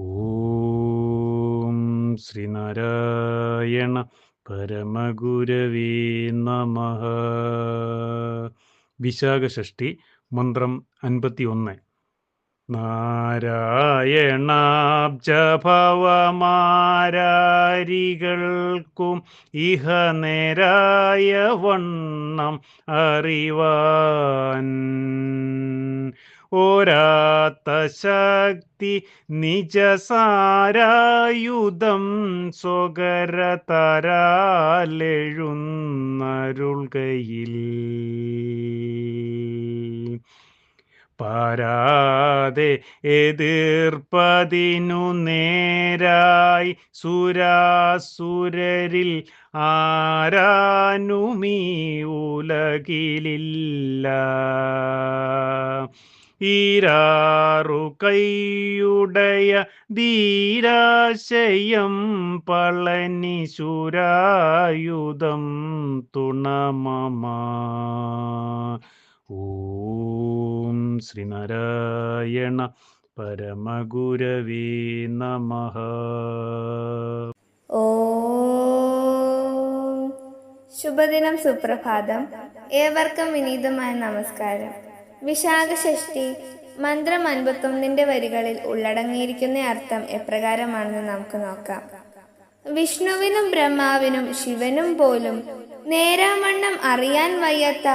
ഓം ശ്രീനാരായണ പരമഗുരവീ നമ. വിശാഖഷ്ടി മന്ത്രം അൻപത്തി ഒന്ന് നാരായണാബ്ജഭവമാരാരികൾക്കും ഇഹ നേരായ വണ്ണം അറിവാൻ. ഓരാത്ത ശക്തി നിജസാരായുധം സ്വകരതരാലെഴുന്നരുൾകയിൽ. പാരാതെ എതിർപ്പതിനു നേരായി സുരാസുരരിൽ ആരാനുമീ ഉലകിലില്ല. ഈരാറു കൈയുടയ ധീരാശയം പളനി ശുരായുധം തുണമമ. ഓം ശ്രീനാരായണ പരമഗുരവേ നമ. ശുഭദിനം സുപ്രഭാതം. ഏവർക്കും വിനീതമായ നമസ്കാരം. വിശാഖ ഷഷ്ടി മന്ത്രം അൻപത്തൊന്നിന്റെ വരികളിൽ ഉള്ളടങ്ങിയിരിക്കുന്ന അർത്ഥം എപ്രകാരമാണെന്ന് നമുക്ക് നോക്കാം. വിഷ്ണുവിനും ബ്രഹ്മാവിനും ശിവനും പോലും നേരാമണ്ണം അറിയാൻ വയ്യാത്ത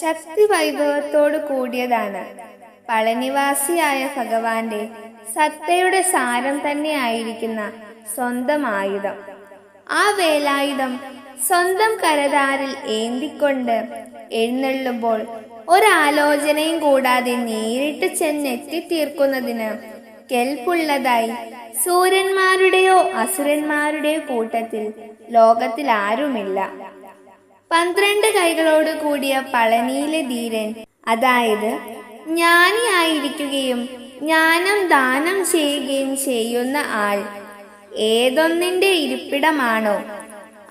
ശക്തി വൈഭവത്തോടു കൂടിയതാണ്. പളനിവാസിയായ ഭഗവാന്റെ സത്തയുടെ സാരം തന്നെയായിരിക്കുന്ന സ്വന്തം ആയുധം. ആ വേലായുധം സ്വന്തം കരതാരിൽ ഏന്തിക്കൊണ്ട് എഴുന്നള്ളുമ്പോൾ ഒരാലോചനയും കൂടാതെ നേരിട്ട് ചെന്നെത്തിത്തീർക്കുന്നതിന് കെൽപ്പുള്ളതായി സൂര്യന്മാരുടെയോ അസുരന്മാരുടെയോ കൂട്ടത്തിൽ ലോകത്തിൽ ആരുമില്ല. പന്ത്രണ്ട് കൈകളോട് കൂടിയ പളനിയിലെ ധീരൻ അതായത് ജ്ഞാനിയായിരിക്കുകയും ജ്ഞാനം ദാനം ചെയ്യുകയും ചെയ്യുന്ന ആൾ ഏതൊന്നിന്റെ ഇരിപ്പിടമാണോ?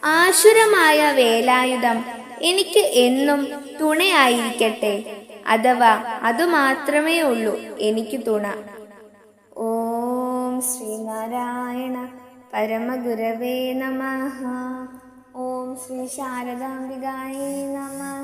ആശുരമായ വേലായുധം എനിക്ക് എന്നും തുണയായിരിക്കട്ടെ അഥവാ അതുമാത്രമേ ഉള്ളൂ എനിക്ക് തുണ. ഓം ശ്രീനാരായണ പരമഗുരവേ നമ. ഓം ശ്രീ ശാരദാംബികായേ നമ.